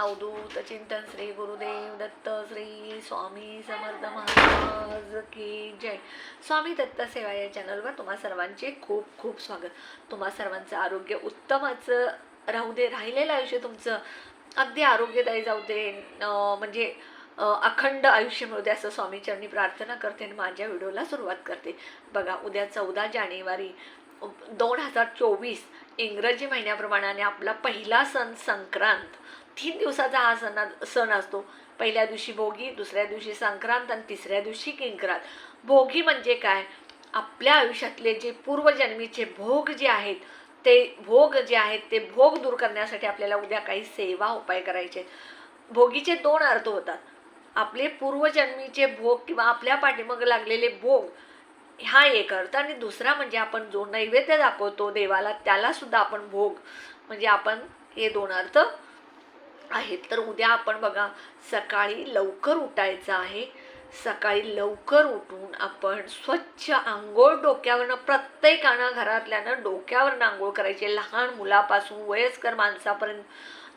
अवधूत चिंतन श्री गुरुदेव दत्त श्री स्वामी समर्थ महाराज की जय. स्वामी दत्त सेवा या चॅनलवर तुम्हा सर्वांचे खूप खूप स्वागत. तुम्हा सर्वांचं आरोग्य उत्तमच राहू दे राहिलेलं आयुष्य तुमचं अगदी आरोग्यदायी जाऊ दे म्हणजे अखंड आयुष्य मिळू दे असं स्वामीचरणी प्रार्थना करते आणि माझ्या व्हिडिओला सुरुवात करते. बघा उद्या चौदा जानेवारी दोन हजार चोवीस इंग्रजी महिन्याप्रमाणे आपला पहिला सण संक्रांत. तीन दिवसाचा हा सण सण असतो. पहिल्या दिवशी भोगी दुसऱ्या दिवशी संक्रांत आणि तिसऱ्या दिवशी किंक्रांत. भोगी म्हणजे काय? आपल्या आयुष्यातले जे पूर्वजन्मीचे भोग जे आहेत ते भोग जे आहेत ते भोग दूर करण्यासाठी आपल्याला उद्या काही सेवा उपाय करायचे. भोगीचे दोन अर्थ होतात. आपले पूर्वजन्मीचे भोग किंवा आपल्या पाठीमाग लागलेले भोग हा एक अर्थ. आणि दुसरा म्हणजे आपण जो नैवेद्य दाखवतो देवाला त्यालासुद्धा आपण भोग म्हणजे आपण हे दोन अर्थ आहेत. तर उद्या आपण बघा सकाळी लवकर उठायचं आहे. सकाळी लवकर उठून आपण स्वच्छ आंघोळ डोक्यावरनं प्रत्येकानं घरातल्यानं डोक्यावरनं आंघोळ करायचे. लहान मुलापासून वयस्कर माणसापर्यंत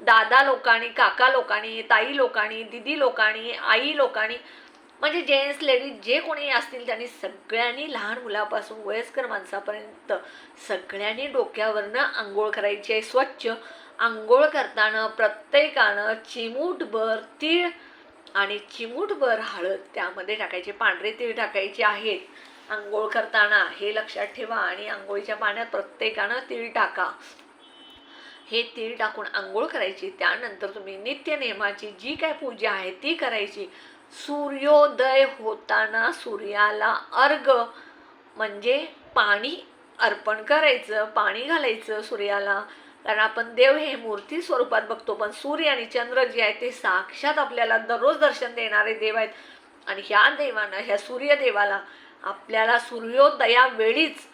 दादा लोकांनी काका लोकांनी ताई लोकांनी दिदी लोकांनी आई लोकांनी म्हणजे जेंट्स लेडीज जे कोणी असतील त्यांनी सगळ्यांनी लहान मुलापासून वयस्कर माणसापर्यंत सगळ्यांनी डोक्यावरनं आंघोळ करायची आहे. स्वच्छ आंघोळ करताना प्रत्येकानं चिमूटभर तीळ आणि चिमूटभर हळद त्यामध्ये टाकायचे. पांढरे तीळ टाकायचे आहेत. आंघोळ करताना हे लक्षात ठेवा आणि आंघोळीच्या पाण्यात प्रत्येकानं तीळ टाका. हे तीळ टाकून आंघोळ करायची. त्यानंतर तुम्ही नित्य नियमाची जी काय पूजा आहे ती करायची. सूर्योदय होताना सूर्याला अर्घ म्हणजे पाणी अर्पण करायचं पाणी घालायचं सूर्याला. कारण आपण देव हे मूर्ती स्वरूपात बघतो पण सूर्य आणि चंद्र जे आहे ते साक्षात आपल्याला दररोज दर्शन देणारे देव आहेत. आणि ह्या देवानं ह्या सूर्यदेवाला आपल्याला सूर्योदया वेळीच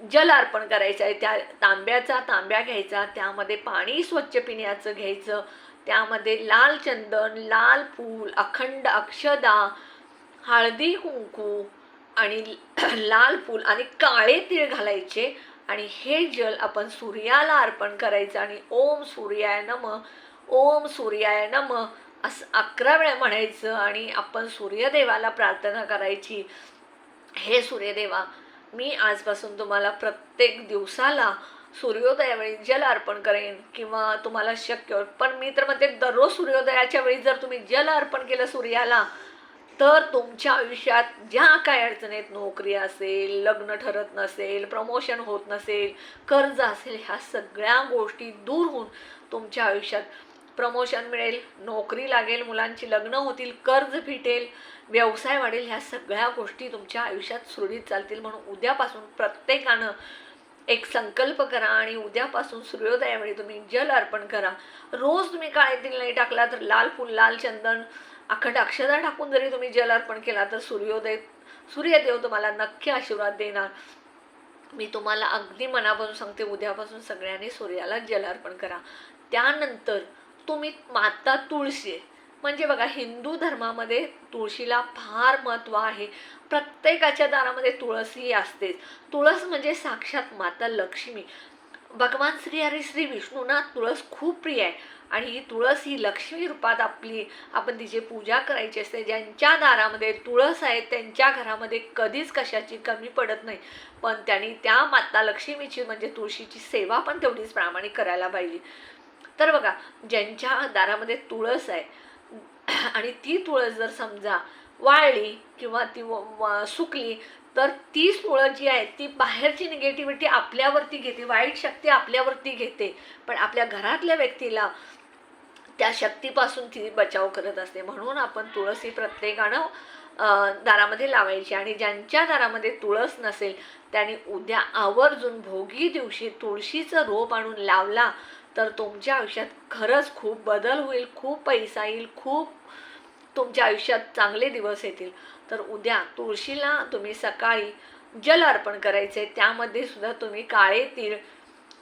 जल अर्पण करायचं आहे. त्या तांब्याचा तांब्या घ्यायचा त्यामध्ये पाणी स्वच्छ पिण्याचं घ्यायचं त्यामध्ये लाल चंदन लाल फूल अखंड अक्षदा हळदी कुंकू आणि लाल फूल आणि काळे तीळ घालायचे. आणि हे जल आपण सूर्याला अर्पण करायचं आणि ओम सूर्याय नम ओम सूर्याय नम असं अकरा वेळा म्हणायचं आणि आपण सूर्यदेवाला प्रार्थना करायची. हे सूर्यदेवा मी आजपासून तुम्हाला प्रत्येक दिवसाला सूर्योदयावेळी जल अर्पण करेन किंवा तुम्हाला शक्य पण मी तर म्हणते दररोज सूर्योदयाच्या वेळी जर तुम्ही जल अर्पण केलं सूर्याला तर तुमच्या आयुष्यात ज्या काय अडचणीत नोकरी असेल लग्न ठरत नसेल प्रमोशन होत नसेल कर्ज असेल ह्या सगळ्या गोष्टी दूर होऊन तुमच्या आयुष्यात प्रमोशन मिळेल नोकरी लागेल मुलांची लग्न होतील कर्ज फिटेल व्यवसाय वाढेल ह्या सगळ्या गोष्टी तुमच्या आयुष्यात सुरळीत चालतील. म्हणून उद्यापासून प्रत्येकानं एक संकल्प करा आणि उद्यापासून सूर्योदयावेळी तुम्ही जल अर्पण करा. रोज तुम्ही काळे तेल नाही टाकला तर लाल फुल लाल चंदन अखंड अक्षदा टाकून जरी तुम्ही जल अर्पण केला तर सूर्योदय सूर्यदेव तुम्हाला नक्की आशीर्वाद देणार. मी तुम्हाला अगदी मनापासून सांगते उद्यापासून सगळ्यांनी सूर्याला जल अर्पण करा. त्यानंतर तुम्ही माता तुळशी म्हणजे बघा हिंदू धर्मामध्ये तुळशीला फार महत्त्व आहे. प्रत्येकाच्या दारामध्ये तुळसी असतेच. तुळस म्हणजे साक्षात माता लक्ष्मी. भगवान श्री आणि श्री विष्णूंना तुळस खूप प्रिय आहे. आणि ही तुळस ही लक्ष्मी रूपात आपली आपण तिची पूजा करायची असते. ज्यांच्या दारामध्ये तुळस आहे त्यांच्या घरामध्ये कधीच कशाची कमी पडत नाही. पण त्यांनी त्या माता लक्ष्मीची म्हणजे तुळशीची सेवा पण तेवढीच प्रामाणिक करायला पाहिजे. तर बघा ज्यांच्या दारामध्ये तुळस आहे आणि ती तुळस जर समजा वाळली किंवा ती सुकली तर ती तुळस जी आहे ती बाहेरची निगेटिव्हिटी आपल्यावरती घेते वाईट शक्ती आपल्यावरती घेते. पण आपल्या घरातल्या व्यक्तीला त्या शक्तीपासून ती बचाव करत असते. म्हणून आपण तुळस ही प्रत्येकानं दारामध्ये लावायची. आणि ज्यांच्या दारामध्ये तुळस नसेल त्यांनी उद्या आवर्जून भोगी दिवशी तुळशीचं रोप आणून लावला तर तुमच्या आयुष्यात खरंच खूप बदल होईल खूप पैसा येईल खूप तुमच्या आयुष्यात चांगले दिवस येतील. तर उद्या तुळशीला तुम्ही सकाळी जल अर्पण करायचे त्यामध्ये सुद्धा तुम्ही काळे तीळ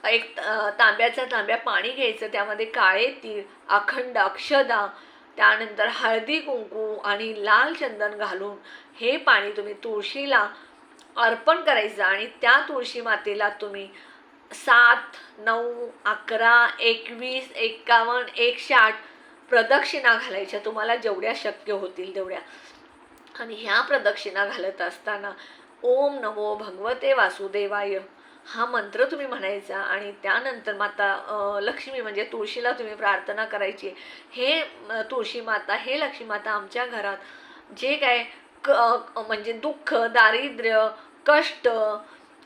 एक तांब्याचा तांब्या पाणी घ्यायचं त्यामध्ये काळे तीळ अखंड अक्षदा त्यानंतर हळदी कुंकू आणि लाल चंदन घालून हे पाणी तुम्ही तुळशीला अर्पण करायचं आणि त्या तुळशी मातेला तुम्ही सात नऊ अकरा एकवीस एक्कावन्न एकशे आठ प्रदक्षिणा घालायच्या. तुम्हाला जेवढ्या शक्य होतील तेवढ्या. आणि ह्या प्रदक्षिणा घालत असताना ओम नमो भगवते वासुदेवाय. हा मंत्र तुम्ही म्हणायचा आणि त्यानंतर माता लक्ष्मी म्हणजे तुळशीला तुम्ही प्रार्थना करायची. हे तुळशी माता हे लक्ष्मी माता आमच्या घरात जे काय क म्हणजे दुःख दारिद्र्य कष्ट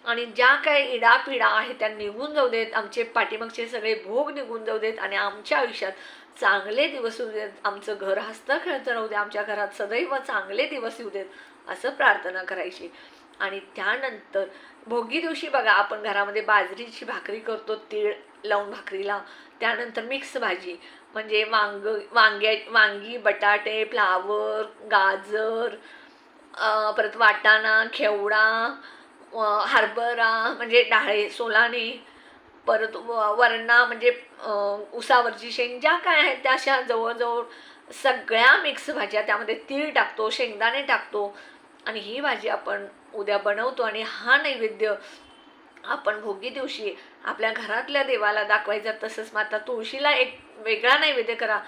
आणि ज्या काय इडापिडा आहेत त्या निघून जाऊ देत. आमचे पाठीमागचे सगळे भोग निघून जाऊ देत आणि आमच्या आयुष्यात चांगले दिवस येऊ देत. आमचं घर हसतं खेळतं राहू दे. आमच्या घरात सदैव चांगले दिवस येऊ देत असं प्रार्थना करायची. आणि त्यानंतर भोगी दिवशी बघा आपण घरामध्ये बाजरीची भाकरी करतो तीळ लावून भाकरीला. त्यानंतर मिक्स भाजी म्हणजे वांग वांग्या वांगी बटाटे फ्लावर गाजर परत वाटाणा खेवडा हरभरा म्हणजे डाळे सोलाने परत व- वरणा म्हणजे उसावरची शेंग ज्या काय आहेत त्या अशा जवळजवळ सगळ्या मिक्स भाज्या त्यामध्ये तीळ टाकतो शेंगदाणे टाकतो आणि ही भाजी आपण उद्या बनवतो आणि हा नैवेद्य आपण भोगी दिवशी आपल्या घरातल्या देवाला दाखवायचा. तसंच माता तुळशीला एक वेगळा नैवेद्य करा.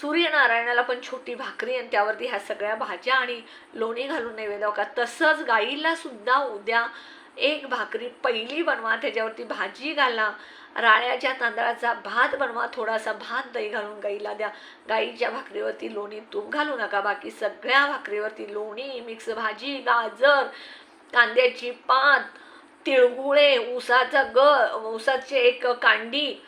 सूर्यनारायणाला पण छोटी भाकरी आणि त्यावरती ह्या सगळ्या भाज्या आणि लोणी घालून नैवेद्य का तसंच गाईला सुद्धा उद्या एक भाकरी पहिली बनवा त्याच्यावरती भाजी घाला. राळ्याच्या तांदळाचा भात बनवा थोडासा भात दही घालून गाईला द्या. गाईच्या भाकरीवरती लोणी तूप घालू नका बाकी सगळ्या भाकरीवरती लोणी मिक्स भाजी गाजर कांद्याची पात तिळगुळे ऊसाचा ग ऊसाचे एक कांडी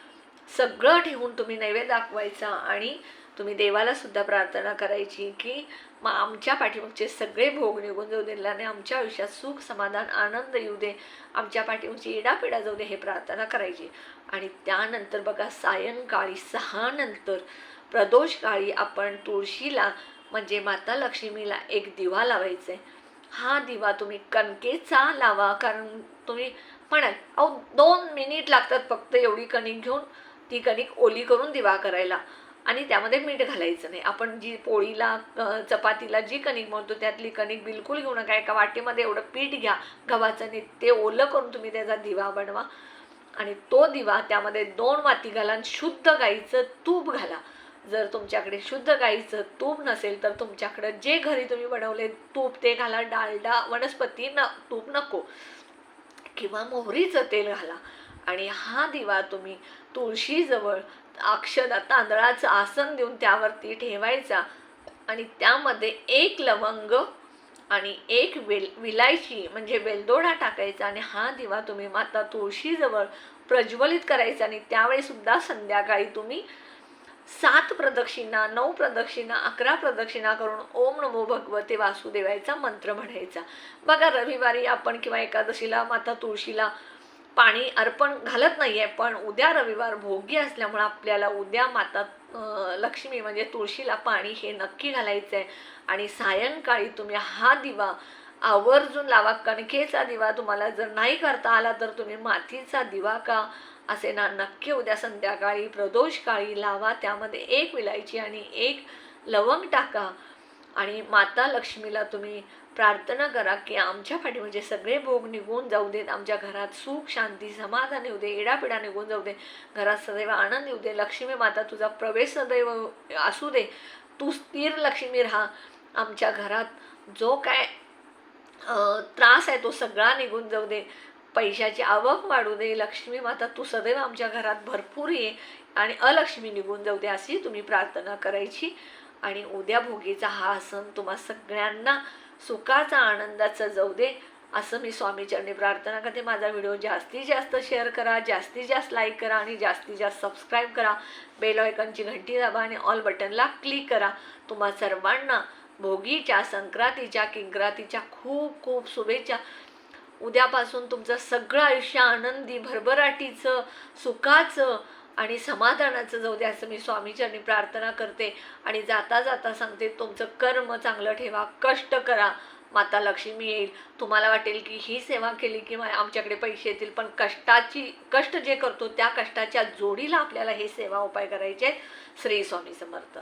सगळं ठेवून तुम्ही नैवेद्य दाखवायचा आणि तुम्ही देवाला सुद्धा प्रार्थना करायची की मग आमच्या पाठीमागचे सगळे भोग निघून जाऊ दे आणि आमच्या आयुष्यात सुख समाधान आनंद येऊ दे. आमच्या पाठीमागची इडापिडा जाऊ दे हे प्रार्थना करायची. आणि त्यानंतर बघा सायंकाळी सहा नंतर प्रदोष काळी आपण तुळशीला म्हणजे माता लक्ष्मीला एक दिवा लावायचा. आहे हा दिवा तुम्ही कणकेचा लावा कारण तुम्ही म्हणाल अहो दोन मिनिट लागतात फक्त एवढी कणिक घेऊन. ती कणिक ओली करून दिवा करायला. आणि त्यामध्ये मीठ घालायचं नाही. आपण जी पोळीला चपातीला जी कणिक म्हणतो त्यातली कणिक बिलकुल घेऊ नका. एका वाटीमध्ये एवढं पीठ घ्या. गव्हाचं आणि ते ओलं करून तुम्ही त्याचा दिवा बनवा. आणि तो दिवा त्यामध्ये दोन वाती घाला. आणि शुद्ध गाईचं तूप घाला. जर तुमच्याकडे शुद्ध गाईचं तूप नसेल तर तुमच्याकडं जे घरी तुम्ही बनवले तूप ते घाला. डालडा वनस्पती न तूप नको. किंवा मोहरीचं तेल घाला. आणि हा दिवा तुम्ही तुळशीजवळ अक्षदा तांदळाचं आसन देऊन त्यावरती ठेवायचा. आणि त्यामध्ये एक लवंग आणि एक वेल विलायची म्हणजे वेलदोडा टाकायचा आणि हा दिवा तुम्ही माता तुळशीजवळ प्रज्वलित करायचा आणि त्यावेळीसुद्धा संध्याकाळी तुम्ही सात प्रदक्षिणा नऊ प्रदक्षिणा अकरा प्रदक्षिणा करून ओम नमो भगवते वासुदेवायचा मंत्र म्हणायचा. बघा रविवारी आपण किंवा एकादशीला माता तुळशीला पाणी अर्पण घालत नाही आहे पण उद्या रविवार भोगी असल्यामुळं आपल्याला उद्या माता लक्ष्मी म्हणजे तुळशीला पाणी हे नक्की घालायचं आहे आणि सायंकाळी तुम्ही हा दिवा आवर्जून लावा कणकेचा दिवा तुम्हाला जर नाही करता आला तर तुम्ही मातीचा दिवा का? असे ना नक्की उद्या संध्याकाळी प्रदोष काळी लावा त्यामध्ये एक विलायची आणि एक लवंग टाका. आणि माता लक्ष्मीला तुम्ही प्रार्थना करा की आमच्या पाठी म्हणजे सगळे भोग निघून जाऊ देत आमच्या घरात सुख शांती समाधान येऊ दे एडापिडा निघून जाऊ दे घरात सदैव आनंद येऊ दे लक्ष्मी माता तुझा प्रवेश सदैव असू दे तू स्थिर लक्ष्मी राहा. आमच्या घरात जो काय त्रास आहे तो सगळा निघून जाऊ दे. पैशाची आवक वाढू दे लक्ष्मी माता तू सदैव आमच्या घरात भरपूर ये आणि अलक्ष्मी निघून जाऊ दे अशी तुम्ही प्रार्थना करायची. आणि उद्या भोगीचा हा सण तुम्हा सगळ्यांना सुखाचा आनंदाचा जाऊ दे असं मी स्वामीचरणी प्रार्थना करते. माझा व्हिडिओ जास्तीत जास्त शेअर करा जास्तीत जास्त लाईक करा आणि जास्तीत जास्त सबस्क्राईब करा. बेल आयकॉनची घंटी दाबा आणि ऑल बटनला क्लिक करा. तुम्हा सर्वांना भोगीच्या संक्रांतीच्या किंक्रांतीच्या खूप खूप शुभेच्छा. उद्यापासून तुमचं सगळं आयुष्य आनंदी भरभराटीचं सुखाचं आणि समाधानाचं जाऊ दे असं मी स्वामीचरणी प्रार्थना करते. आणि जाता जाता सांगते तुमचं कर्म चांगलं ठेवा कष्ट करा माता लक्ष्मी येईल. तुम्हाला वाटेल की ही सेवा केली की मा- आमच्याकडे पैसे येतील पण कष्टाची कष्ट जे करतो त्या कष्टाच्या जोडीला आपल्याला हे सेवा उपाय करायचे आहेत. श्री स्वामी समर्थ.